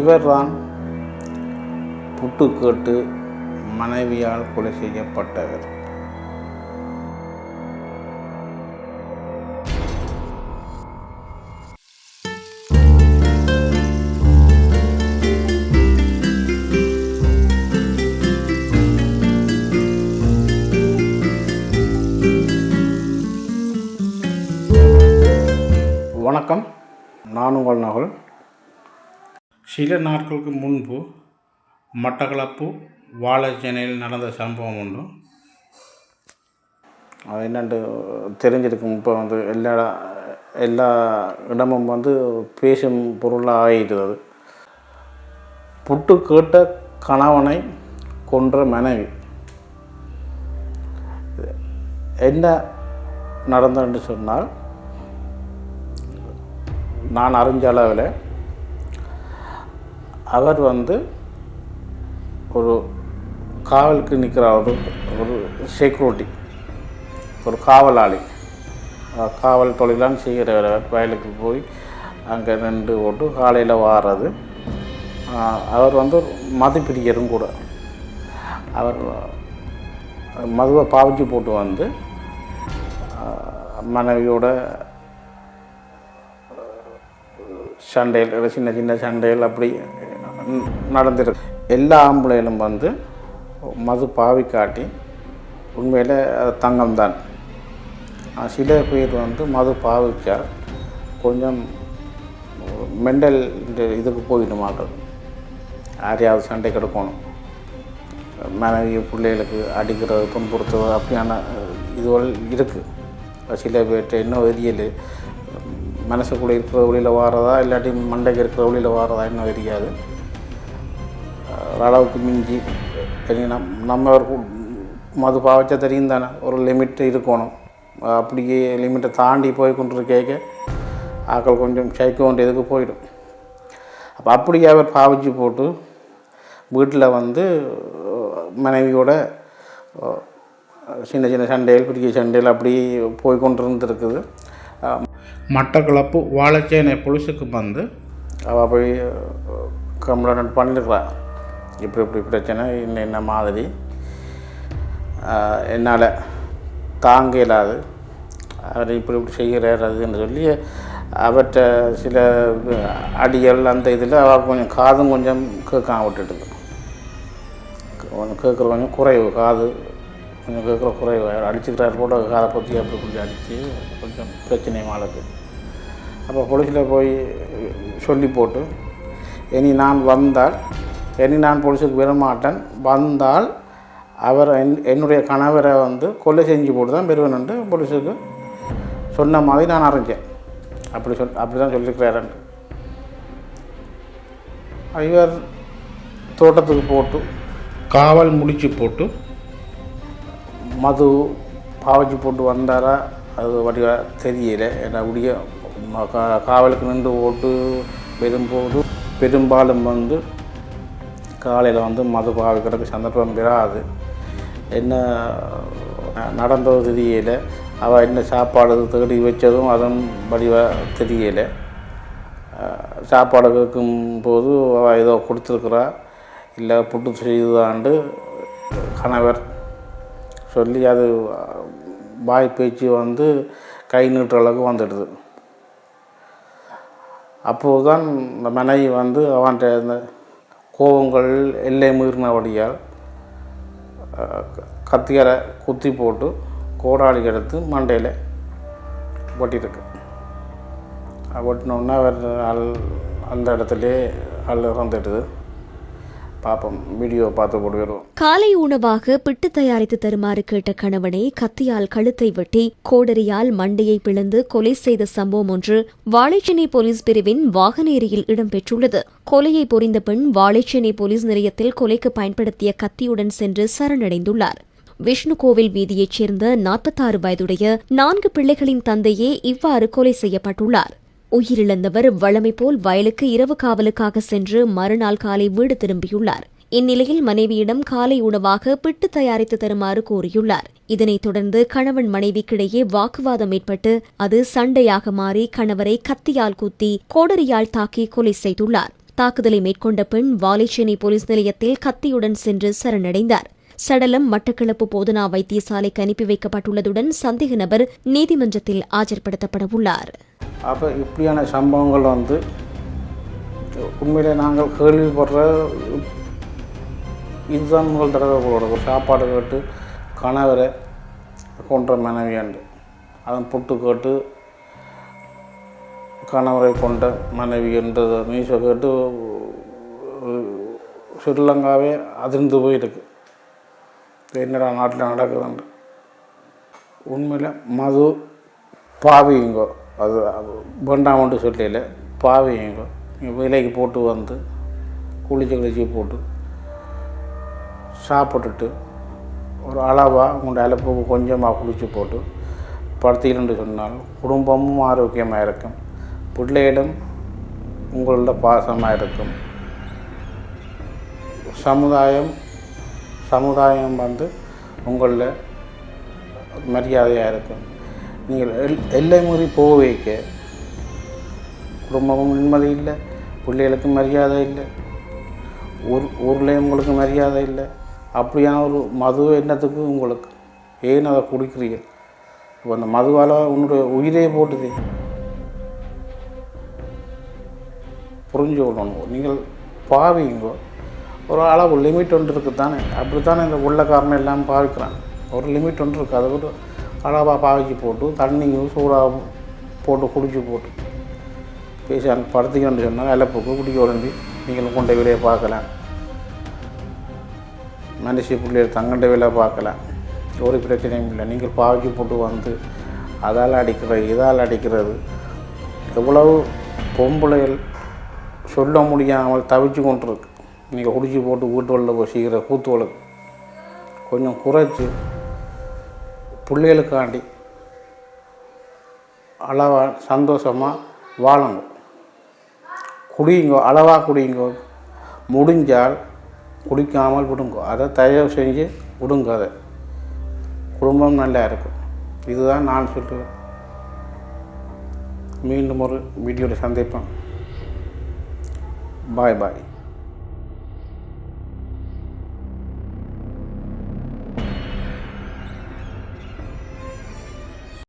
இவர்தான் புட்டு கேட்டு மனைவியால் கொலை செய்யப்பட்டவர். வணக்கம். நான் உங்கள் நகல். சில நாட்களுக்கு முன்பு மட்டக்களப்பு வாழைச்சேனையில் நடந்த சம்பவம் உண்டு. அது என்னென்று தெரிஞ்சிருக்கும். இப்போ வந்து எல்லா எல்லா இடமும் வந்து பேசும் பொருளாக ஆகிடுது புட்டு கேட்ட கணவனை கொன்ற மனைவி. என்ன நடந்ததுன்னு சொன்னால் நான் அறிஞ்ச அளவில் அவர் வந்து ஒரு காவலுக்கு நிற்கிற ஒரு ஒரு செக்யூரிட்டி ஒரு காவலாளி. காவல் தொழிலான்னு செய்கிறவர் வயலுக்கு போய் அங்கே ரெண்டு ஓட்டு காலையில் வாரது. அவர் வந்து ஒரு மதுப்பிடிக்கரும் கூட. அவர் மதுவை பாவிச்சு போட்டு வந்து மனைவியோட சண்டையில் சின்ன சின்ன சண்டையில் அப்படி நடந்திருக்கு. எல்லா ஆம்பளைகளும் வந்து மது பாவி காட்டி உண்மையில் அது தங்கம்தான். சில பேர் வந்து மது பாவிச்சால் கொஞ்சம் மெண்டல் இதுக்கு போயிடுமாக்கள் யாரையாவது சண்டை கெடுக்கணும். மனைவி பிள்ளைகளுக்கு அடிக்கிறது துன்புறுத்துறது அப்படியான இதுவள் இருக்குது சில பேர்கிட்ட இன்னும் தெரியல மனசுக்குள்ளே இருக்கிற வழியில் வாரதா? இல்லாட்டி மண்டைக்கு இருக்கிற வழியில் வாரதா? இன்னும் தெரியாது அஹ், ஓரளவுக்கு மிஞ்சி நம் நம்ம மது பாவச்சா தெரியும் தானே ஒரு லிமிட் இருக்கணும். அப்படியே லிமிட்டை தாண்டி போய் கொண்டு கேட்க ஆக்கள் கொஞ்சம் சைக்க வேண்டியதுக்கு போயிடும். அப்போ அப்படியே அவர் பாவிச்சு போட்டு வீட்டில் வந்து மனைவியோட சின்ன சின்ன சண்டைகள் பெரிய சண்டைகள் அப்படி போய் கொண்டு இருந்திருக்குது மட்டக்களப்பு வாழைச்சேனை பொலிசுக்கு வந்து அவள் போய் கம்ப்ளைண்ட் பண்ணியிருக்கிறாள் இப்படி இப்படி பிரச்சனை? இன்ன என்ன மாதிரி? என்னால் தாங்க இல்லாது அவர் இப்படி இப்படி செய்கிறார் அதுன்னு சொல்லி அவர்கிட்ட சில அடிகள் அந்த இதில் அவள் கொஞ்சம் காதும் கொஞ்சம் கேட்காம விட்டுட்டுது கொஞ்சம் கேட்குற கொஞ்சம் குறைவு காது கொஞ்சம் கேட்குற குறைவு. அவர் அடிச்சுக்கிறார் போட காதை பற்றி அப்படி கொஞ்சம் அடித்து கொஞ்சம் பிரச்சனை மாளுக்கு அப்போ போலீஸில் போய் சொல்லி போட்டு இனி நான் வந்தால் இனி நான் போலீஸுக்கு விடமாட்டேன் வந்தால் அவர் என் என்னுடைய கணவரை வந்து கொலை செஞ்சு போட்டு தான் பெறுவேன்ட்டு போலீஸுக்கு சொன்ன மாதிரி நான் அறிஞ்சேன். அப்படி சொல் அப்படி தான் சொல்லியிருக்கிறாரன்ட்டு இவர் தோட்டத்துக்கு போட்டு காவல் முடிச்சு போட்டு மது பாவச்சு போட்டு வந்தாரா அது வடிவா தெரியல. ஏன்னா உடைய கா- காவலுக்கு நின்று ஓட்டு பெரும்போது பெரும்பாலும் வந்து காலையில் வந்து மது பாவிக்கிறதுக்கு சந்தர்ப்பம் பெறாது. என்ன நடந்தது தெரியல. அவள் என்ன சாப்பாடு தேடி வச்சதும் அதன் வடிவாக தெரியலை. சாப்பாடு கேட்கும் போது அவள் ஏதோ கொடுத்துருக்குறா. இல்லை புட்டு செய்தாண்டு கணவர் சொல்லி அது வாய் பேச்சு வந்து கை நீட்டுற அளவுக்கு வந்துடுது. அப்போது தான் இந்த மனைவி வந்து அவன்கிட்ட கோவங்கள் கோபங்கள் எல்லை மீறினபடியால் அஹ், கத்தியால் குத்தி போட்டு கோடாளி எடுத்து மண்டையில் ஒட்டியிருக்கு. ஒட்டினோன்னே அவர் அல் அந்த இடத்துலே அல் இறந்துடுது பார்ப்போம் வீடியோ பார்த்து போடுவோம் காலை உணவாக பிட்டு தயாரித்து தருமாறு கேட்ட கணவனை கத்தியால் கழுத்தை வெட்டி கோடரியால் மண்டையை பிளந்து கொலை செய்த சம்பவம் ஒன்று வாழைச்சேனை போலீஸ் பிரிவின் வாகனேரியில் இடம்பெற்றுள்ளது. கொலையை புரிந்த பெண் வாழைச்சேனை போலீஸ் நிலையத்தில் கொலைக்கு பயன்படுத்திய கத்தியுடன் சென்று சரணடைந்துள்ளார். விஷ்ணு கோவில் வீதியைச் சேர்ந்த நாற்பத்தாறு வயதுடைய நான்கு பிள்ளைகளின் தந்தையே இவ்வாறு கொலை செய்யப்பட்டுள்ளார். உயிரிழந்தவர் வழமை போல் வயலுக்கு இரவு காவலுக்காக சென்று மறுநாள் காலை வீடு திரும்பியுள்ளார். இந்நிலையில் மனைவியிடம் காலை உணவாக பிட்டு தயாரித்து தருமாறு கோரியுள்ளார் இதனைத் தொடர்ந்து கணவன் மனைவிக்கிடையே வாக்குவாதம் ஏற்பட்டு அது சண்டையாக மாறி கணவரை கத்தியால் குத்தி கோடரியால் தாக்கி கொலை செய்துள்ளார். தாக்குதலை மேற்கொண்ட பெண் வாலிச்சேனை போலீஸ் நிலையத்தில் கத்தியுடன் சென்று சரணடைந்தார். சடலம் மட்டக்களப்பு போதனா வைத்தியசாலைக்கு அனுப்பி வைக்கப்பட்டுள்ளதுடன் சந்தேக நபர் நீதிமன்றத்தில் ஆஜர்படுத்தப்படவுள்ளார் அப்போ இப்படியான சம்பவங்கள் வந்து உண்மையிலே நாங்கள் கேள்விப்படுற இதுதான் முதல் தடவை போட ஒரு சாப்பாடு கேட்டு கணவரை கொன்ற மனைவியாண்டு அதன் புட்டு கேட்டு கணவரை கொண்ட மனைவி என்றது. நியூஸை கேட்டு ஸ்ரீலங்காவே அதிர்ந்து போயிருக்கு. என்னடா நாட்டில் நடக்குதுண்டு உண்மையில் மது பாவிங்கோ அது அது வேண்டாமன்ட்டு சொல்லல. பாவியுங்கோ விலைக்கு போட்டு வந்து குளிச்சு குளிச்சு போட்டு சாப்பிட்டுட்டு ஒரு அளவாக உங்களோட அலப்புக்கு கொஞ்சமாக குளிச்சு போட்டு படுத்தீங்கன்னு சொன்னால் குடும்பமும் ஆரோக்கியமாக இருக்கும். பிள்ளைகளும் உங்களோட பாசமாக இருக்கும். சமுதாயம் சமுதாயம் வந்து உங்களில் மரியாதையாக இருக்கும். நீங்கள் எல் எல்லை மீறி போக வைக்க. குடும்பமும் நிம்மதி இல்லை. பிள்ளைகளுக்கு மரியாதை இல்லை. ஊர் ஊர்லேயும் உங்களுக்கு மரியாதை இல்லை. அப்படியான ஒரு மது எண்ணத்துக்கு உங்களுக்கு ஏன் அதை குடிக்கிறீர்கள்? இப்போ அந்த மதுவால் உன்னுடைய உயிரே போட்டுது. புரிஞ்சு கொள்ளணும் நீங்கள் பாவிங்கோ. ஒரு அளவு லிமிட் ஒன்று இருக்குது தானே அப்படி தானே இந்த உள்ளக்காரனை எல்லாம் பாவிக்கிறான். ஒரு லிமிட் ஒன்று இருக்குது அதை விட்டு அளவாக பாவிச்சு போட்டு தண்ணியும் சூடாக போட்டு குடிச்சு போட்டு. பேசி அங்கே படுத்திக்கணும்னு சொன்னால் இலப்புக்கு குடிக்க உடம்பி நீங்களும் கொண்ட வேலையை பார்க்கலாம். மனுஷி பிள்ளைகள் தங்கண்ட வேலை பார்க்கலாம். ஒரு பிரச்சனையும் இல்லை. நீங்கள் பாவிச்சு போட்டு வந்து அதால் அடிக்கிறது இதால் அடிக்கிறது. எவ்வளவு பொம்பளைகள் சொல்ல முடியாமல் தவிச்சு கொண்டிருக்கு. நீங்கள் குடிச்சு போட்டு வீட்டு உள்ள போய் செய்கிற கூத்துவளுக்கு கொஞ்சம் குறைச்சி பிள்ளைகளுக்காண்டி அளவாக சந்தோஷமாக வாழுங்க குடியுங்கோ அளவாக குடிங்கோ முடிஞ்சால் குடிக்காமல் விடுங்கோ. அதை தயவு செஞ்சு விடுங்க அதை. குடும்பம் நல்லா இருக்கும். இதுதான் நான் சொல்லுவேன் மீண்டும் ஒரு வீடியோவில் சந்திப்பேன் பாய் பாய்.